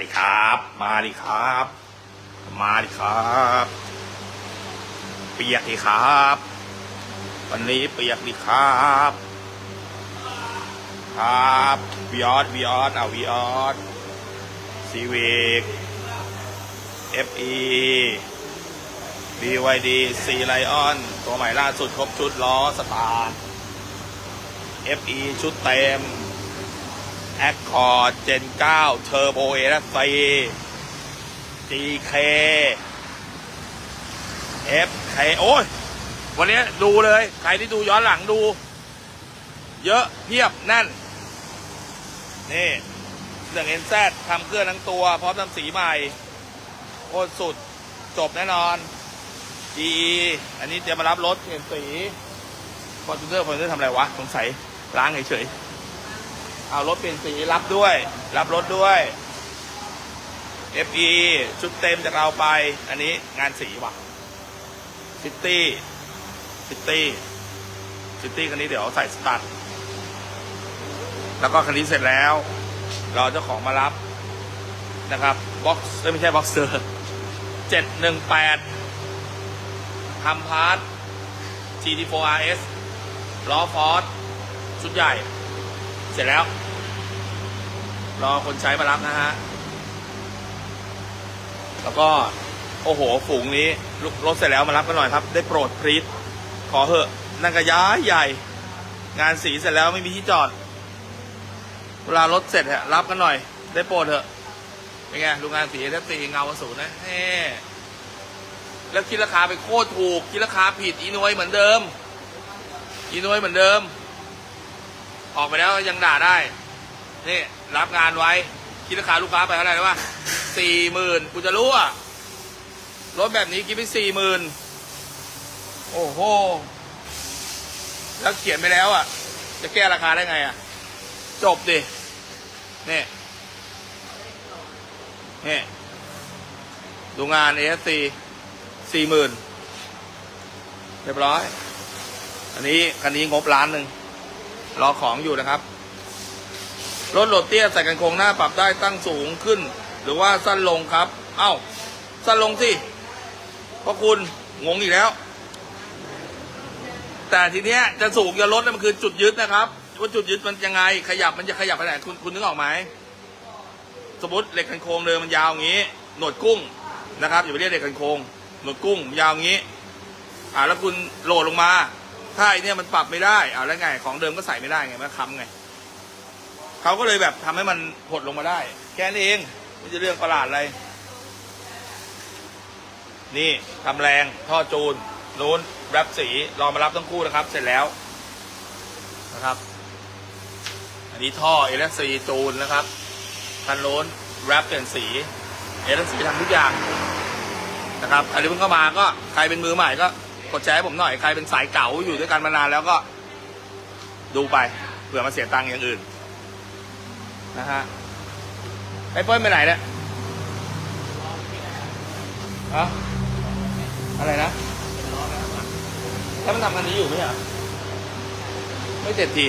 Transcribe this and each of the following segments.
ดิครับ มาดิครับ มาดิครับ เปียกดิครับ วันนี้เปียกดิครับ ครับวิออสวิออสเอาวิออสซีวิก FE BYD C Lion ตัวใหม่ล่าสุดครบชุดล้อสตาร์ท FE ชุดเต็ม Accord Gen 9 Turbo S4 GK FK โอ้ย วันนี้ดูเลย ใครที่ดูย้อนหลังดู เยอะเพียบแน่น นี่เรื่อง NZ ทำเครื่องทั้งตัว พร้อมทำสีใหม่โคตรสุดจบแน่นอน GE อันนี้จะมารับรถเปลี่ยนสีฟอร์จูเนอร์ฟอร์จูเนอร์ทำอะไรวะ สงสัยล้างเฉยๆ เอารถเปลี่ยนสีรับด้วย รับรถด้วย FE ชุดเต็มจากเราไป อันนี้งานสีว่ะซิตี้ซิตี้ซิตี้คันนี้เดี๋ยวใส่สตัดแล้วก็คันนี้เสร็จแล้วเราเจ้าของมารับนะครับบ็อกซ์ไม่ใช่บ็อกเซอร์เจ็ดหนึ่งแปดทำพาร์ท GT4RS ล้อฟอร์ดชุดใหญ่ เสร็จแล้ว รอคนใช้มารับนะฮะ แล้วก็โอ้โห ฝูงนี้รถเสร็จแล้วมารับกันหน่อยครับ ได้โปรดพรีดขอเหอะนั่นก็ย้ายใหญ่ งานสีเสร็จแล้วไม่มีที่จอด เวลารถเสร็จฮะรับกันหน่อย ได้โปรดเถอะเป็นไงดูงานสีแทบสีเงาสูนนะเฮ้แล้วคิดราคาไปโคตรถูก คิดราคาผิดอีนวยเหมือนเดิม อีนวยเหมือนเดิม ออกไปแล้วยังด่าได้ นี่รับงานไว้ คิดราคาลูกค้าไปเท่าไหร่รู้ป่ะสี่หมื่นกูจะรู้อะรถแบบนี้คิดไปสี่หมื่นโอ้โห แล้วเขียนไปแล้วอะจะแก้ราคาได้ไงอะจบดิเนี่นี่ดูงาน ASC สี่หมื่นเรียบร้อย อันนี้คันนี้งบล้านหนึ่งรอของอยู่นะครับ รถโหลดเตี้ยใส่กันโครงหน้าปรับได้ตั้งสูงขึ้น หรือว่าสั้นลงครับ เอ้า สั้นลงสิเพราะคุณงงอีกแล้ว แต่ทีเนี้ยจะสูงจะลดนี่ยมันคือจุดยึดนะครับว่าจุดยึดมันยังไง ขยับมันจะขยับไปไหนคุณคุณนึกออกไหมสมมติเหล็กกันโครงเดิมมันยาวอย่างนี้ หนวดกุ้งนะครับอย่าไปเรียกเหล็กกันโครงหนวดกุ้งยาวอย่างนี้ อ่าแล้วคุณโหลดลงมาถ้าไอเนี่ยมันปรับไม่ได้อ่าแล้วไง ของเดิมก็ใส่ไม่ได้ไงมันค้ำไง เขาก็เลยแบบทำให้มันหดลงมาได้ แค่นี้เองไม่ใช่เรื่องประหลาดอะไร นี่ทำแรงท่อจูนนู้นแรปสีรอมารับทั้งคู่นะครับ เสร็จแล้วนะครับ อันนี้ท่อเอลซีจูนนะครับคันโน้นแรปเปลี่ยนสีเอลซีทำทุกอย่างนะครับอันนี้เพิ่งเข้ามาก็ใครเป็นมือใหม่ก็กดแชร์ให้ผมหน่อยใครเป็นสายเก่าอยู่ด้วยกันมานานแล้วก็ดูไปเผื่อมาเสียตังค์อย่างอื่น นะฮะไอ้เปิ้ลไปไหนเนี่ยอะอะไรนะถ้ามันทำกันนี้อยู่ไหมเหรอไม่เสร็จที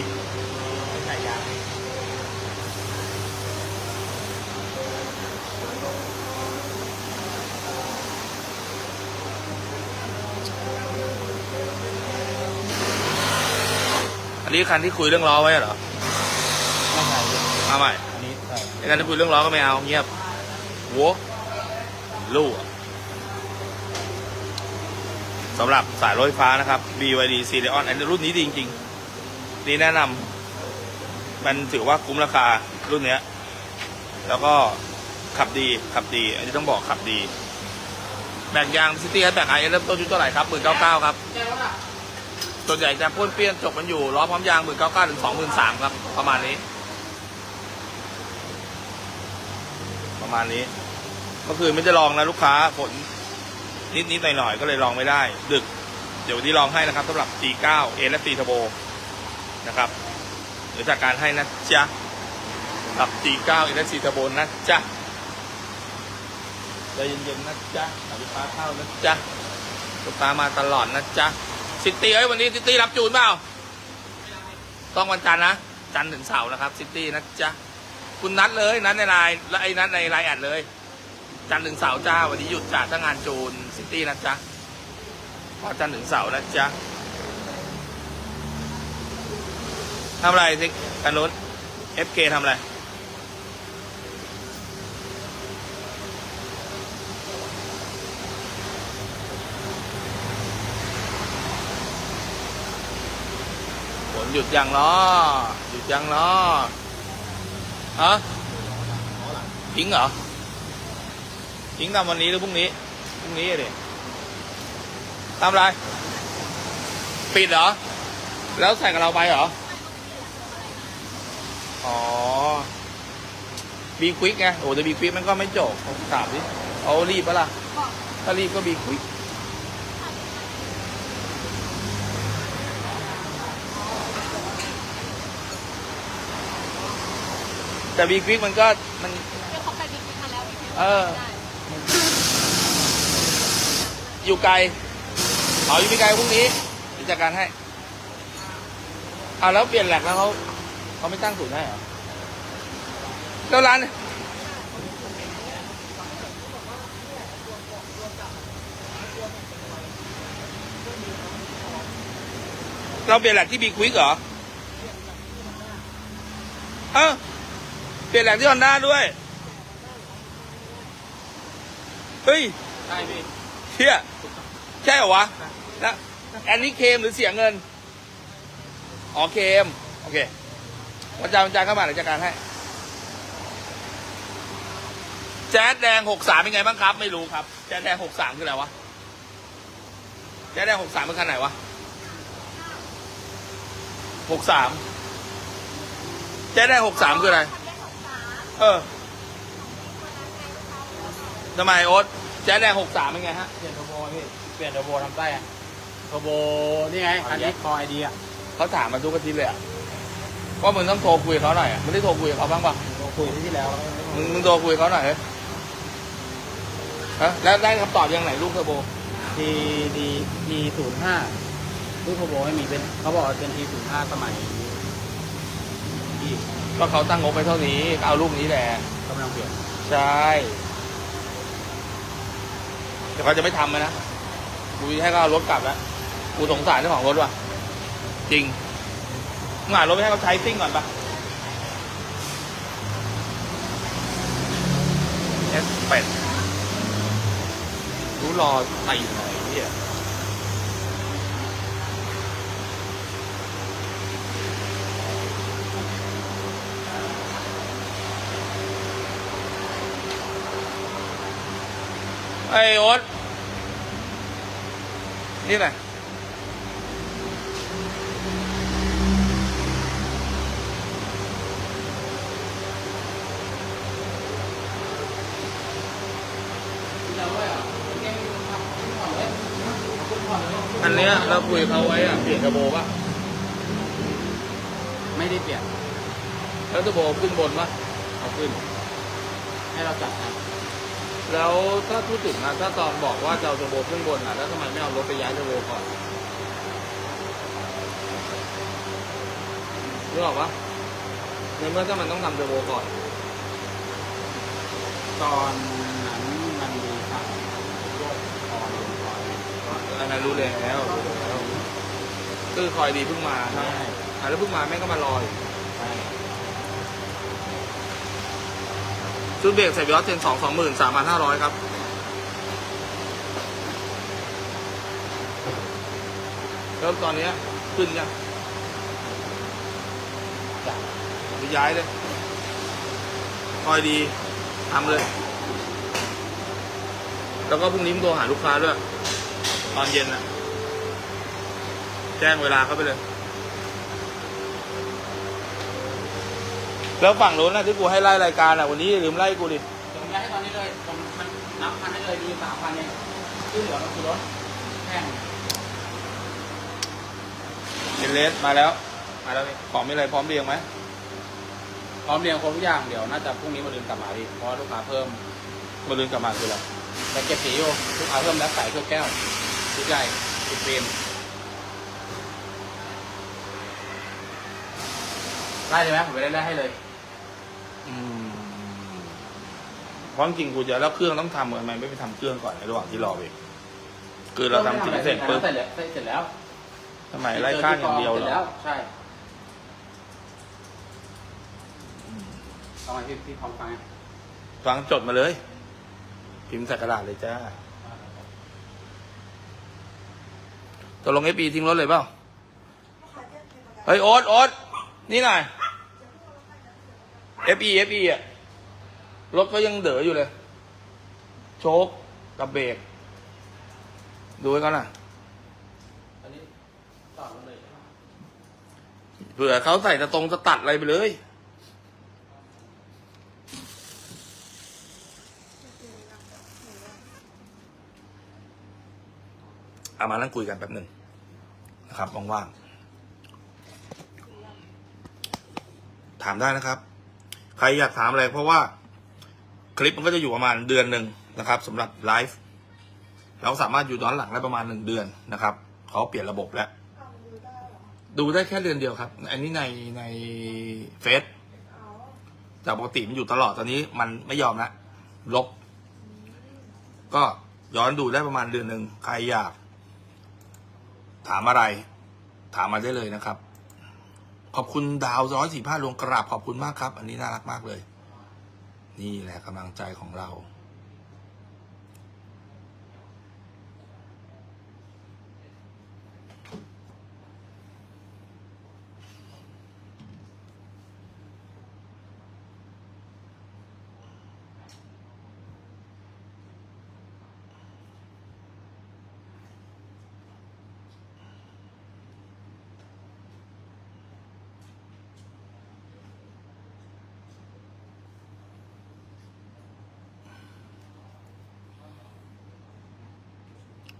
อันนี้คันที่คุยเรื่องล้อไว้เหรอ มาใหม่อันนี้ใช่ไอ้คันที่คุยเรื่องล้อก็ไม่เอาเงียบโว้ลู่สำหรับสายรถไฟฟ้านะครับ BYD c l e o n อันนี้รุ่นนี้ดีจริงๆนี่แนะนำมันถือว่าคุ้มราคารุ่นเนี้ย แล้วก็ขับดีขับดี อันนี้ต้องบอกขับดี แบกยางซิตี้แบกไอเริ่มต้นชุดเท่าไหร่ครับหมื่นเก้าเก้าครับส่วนใหญ่จะพ่นเปี้ยนจบมันอยู่ล้อพร้อมยางหมื่นเก้าเก้าถึงสองหมื่นสามครับ ประมาณนี้ ประ มาณนี้เมื่อคืนไม่ได้ลองนะลูกค้าฝนนิดนิดหน่อยหน่อยๆก็เลยลองไม่ได้ ดึก เดี๋ยววันนี้ลองให้นะครับสำหรับ G9 A และ C Turbo นะครับเดี๋ยวจากการให้นะจ๊ะกับ G9 A และ C Turbo นะจ๊ะใจเย็นๆนะจ๊ะลูกค้าเข้านะจ๊ะลูกค้ามาตลอดนะจ๊ะซิตี้เอ้ยวันนี้ซิตี้รับจูนเปล่าต้องวันจันทร์นะจันทร์ถึงเสาร์นะครับซิตี้นะจ๊ะ คุณนัดเลยนัดในไลน์แล้วไอ้นัดในไลน์แอดเลย จันทร์ถึงเสาร์จ้าวันนี้หยุดจ้าถ้างานจูนซิตี้นะจ๊ะพอจันทร์ถึงเสาร์นะจ๊ะทำอะไรสิกันนุน FK ทำอะไรฝนหยุดยังเนาะหยุดยังเนาะ ฮะทิ้งเหรอทิ้งทำวันนี้หรือพรุ่งนี้พรุ่งนี้ดิทำอะไร ปิดเหรอ แล้วใส่กับเราไปเหรอ อ๋อบีควิกไงโอ้แต่บีควิกมันก็ไม่จบผมถามดิเอารีบปะล่ะ ถ้ารีบก็บีควิก แต่บีควิกมันก็มัน เดี๋ยวเขาไปบิ๊กบิ๊กมาแล้วบิ๊กบิ๊กเออ ได้อยู่ไกลเอาอยู่ไม่ไกลพรุ่งนี้เดี๋ยวจัดการให้เอาแล้วเปลี่ยนแหลกแล้วเขาเขาไม่ตั้งศูนย์ให้เหรอแล้วร้านเราเปลี่ยนแหลกที่บีควิกเหรอ เอ้า เปลี่ยนแหลกที่ฮอนด้าด้วย เฮ้ยใช่พี่เชี่ยใช่เหรอวะแล้วอันนี้เคมหรือเสียเงิน อ๋อเคม โอเควันจันทร์วันจันทร์เข้ามาเดี๋ยวจัดการให้ แจ๊ดแดงหกสามเป็นไงบ้างครับ ไม่รู้ครับ แจ๊ดแดงหกสามคืออะไรวะ แจ๊ดแดงหกสามเป็นคันไหนวะหกสามแจ๊ดแดงหกสามคืออะไร เออทำไมโอ๊ตแจ๊ดแดงหกสามเป็นไงฮะ เปลี่ยนเทอร์โบพี่เปลี่ยนเทอร์โบทำไส้อะเทอร์โบนี่ไงคันนี้คอไอเดียเขาถามมาทุกอาทิตย์เลยอะว่ามึงต้องโทรคุยกับเขาหน่อยอะมึงได้โทรคุยกับเขาบ้างปะคุยที่แล้วมึงมึงโทรคุยกับเขาหน่อยเฮ้ยฮะแล้วได้คำตอบยังไหนลูกเทอร์โบ ทีดีทีศูนย์ห้าลูกเทอร์โบไม่มีเป็นเขาบอกว่าเป็นทีศูนย์ห้าสมัยที่ ก็เขาตั้งงบไปเท่านี้ก็เอาลูกนี้แหละกำลังเปลี่ยนใช่แต่เขาจะไม่ทำเลยนะกูให้เขาเอารถกลับแล้วกูสงสารเจ้าของรถว่ะ จริงมึงหารถไปให้เขาใช้ซิ่งก่อนปะเอสเป็ดรู้รอไปอยู่ไหนเนี่ย ไอโอ๊ตนี่ไหนอยอันเนี้ยเราคุยเขาไว้อะเปลี่ยนเทอร์โบป่ะไม่ได้เปลี่ยนแล้วเทอร์โบขึ้นบนป่ะเอาขึ้น ให้เราจัดให้ แล้วถ้าพูดถึงนะถ้าตอนบอกว่าจะเอาเทอร์โบขึ้นบนอะแล้วทำไมไม่เอารถไปย้ายเทอร์โบก่อนรู้หรอกปะในเมื่อถ้ามันต้องทำเทอร์โบก่อน ตอนนั้นมันมีสั่งพวกคอลงคอยอันนั้นรู้แล้วรู้แล้วคือคอยดีเพิ่งมาครับใช่อะแล้วเพิ่งมาแม่งก็มารออยู่ ชุดเบรกใส่บิออสเจนสองสองหมื่นสามพันห้าร้อยครับแล้วตอนเนี้ยขึ้นยังไปย้ายเลยคอยดีทำเลย แล้วก็พรุ่งนี้มึงโทรหาลูกค้าด้วย ตอนเย็นนะแจ้งเวลาเข้าไปเลย แล้วฝั่งโน้นนะที่กูให้ไล่รายการอะวันนี้อย่าลืมไล่กูดิผมย้ายให้ตอนนี้เลยผมมันนับพันได้เลยดีสามพันเองที่เหลือก็คือรถแห้งเอ็นเลสมาแล้ว มาแล้วนี่ของมีอะไรพร้อมเรียงไหมพร้อมเรียงครบทุกอย่างเดี๋ยวน่าจะพรุ่งนี้มาลืมกลับมาพี่เพราะว่าลูกค้าเพิ่มมาลืมกลับมาคืออะไรแต่เก็บสีอยู่ลูกค้าเพิ่มแล้วใส่เครื่องแก้วชุดใหญ่ชุดเฟรมได้เลยไหมผมไปได้ได้ให้เลยอืม เพราะจริงๆกูจะแล้วเครื่องต้องทำทำไมไม่ไปทำเครื่องก่อนในระหว่างที่รอไปคือเราทำสีเสร็จปุ๊บเสร็จแล้วเสร็จแล้วทำไมไล่ข้างอย่างเดียวเหรสร็จแล้อใช่ทำไมพี่พี่พร้อมฟังฟังจดมาเลย พิมพ์ใส่กระดาษเลยจ้าตกลงไอ้ปีทิ้งรถเลยเปล่าเฮ้ยโอ๊ตโอ๊ตนี่ห น่อย FE FE อะ รถก็ยังเด๋ออยู่เลย โชคกับเบรกดูไว้ก่อนนะอันนี้ต่อมาเลยเผื่อเขาใส่ตะตรงจะตัดอะไรไปเลยเอามานั่งคุยกันแป๊บหนึ่งนะครับว่างๆถามได้นะครับ ใครอยากถามอะไรเพราะว่าคลิปมันก็จะอยู่ประมาณเดือนหนึ่งนะครับสำหรับไลฟ์เราสามารถอยู่ย้อนหลังได้ประมาณหนึ่งเดือนนะครับเขาเปลี่ยนระบบแล้ว ดูได้แค่เดือนเดียวครับ อันนี้ในในเฟซจากปกติมันอยู่ตลอดตอนนี้มันไม่ยอมละลบ ก็ย้อนดูได้ประมาณเดือนหนึ่งใครอยาก ถามอะไร ถามมาได้เลยนะครับ ขอบคุณดาวร้อยสี่ผ้าลวงกราบขอบคุณมากครับ อันนี้น่ารักมากเลย นี่แหละกำลังใจของเรา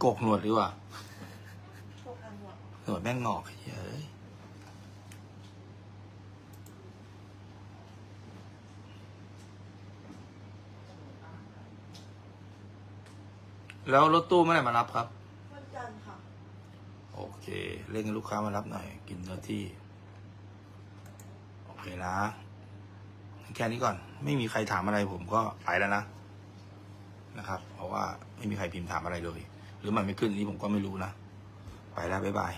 กกหนวดดีกว่าหนวดแม่งงอกเฮ้ยแล้วรถตู้เมื่อไหร่มารับครับวันจันทร์ค่ะ โอเค เร่งให้ลูกค้ามารับหน่อย กินเนื้อที่ โอเคนะ แค่นี้ก่อน ไม่มีใครถามอะไรผมก็ไปแล้วนะ นะครับ เพราะว่าไม่มีใครพิมพ์ถามอะไรเลย หรือมันไม่ขึ้นนี้ผมก็ไม่รู้นะ ไปแล้ว บ๊ายบาย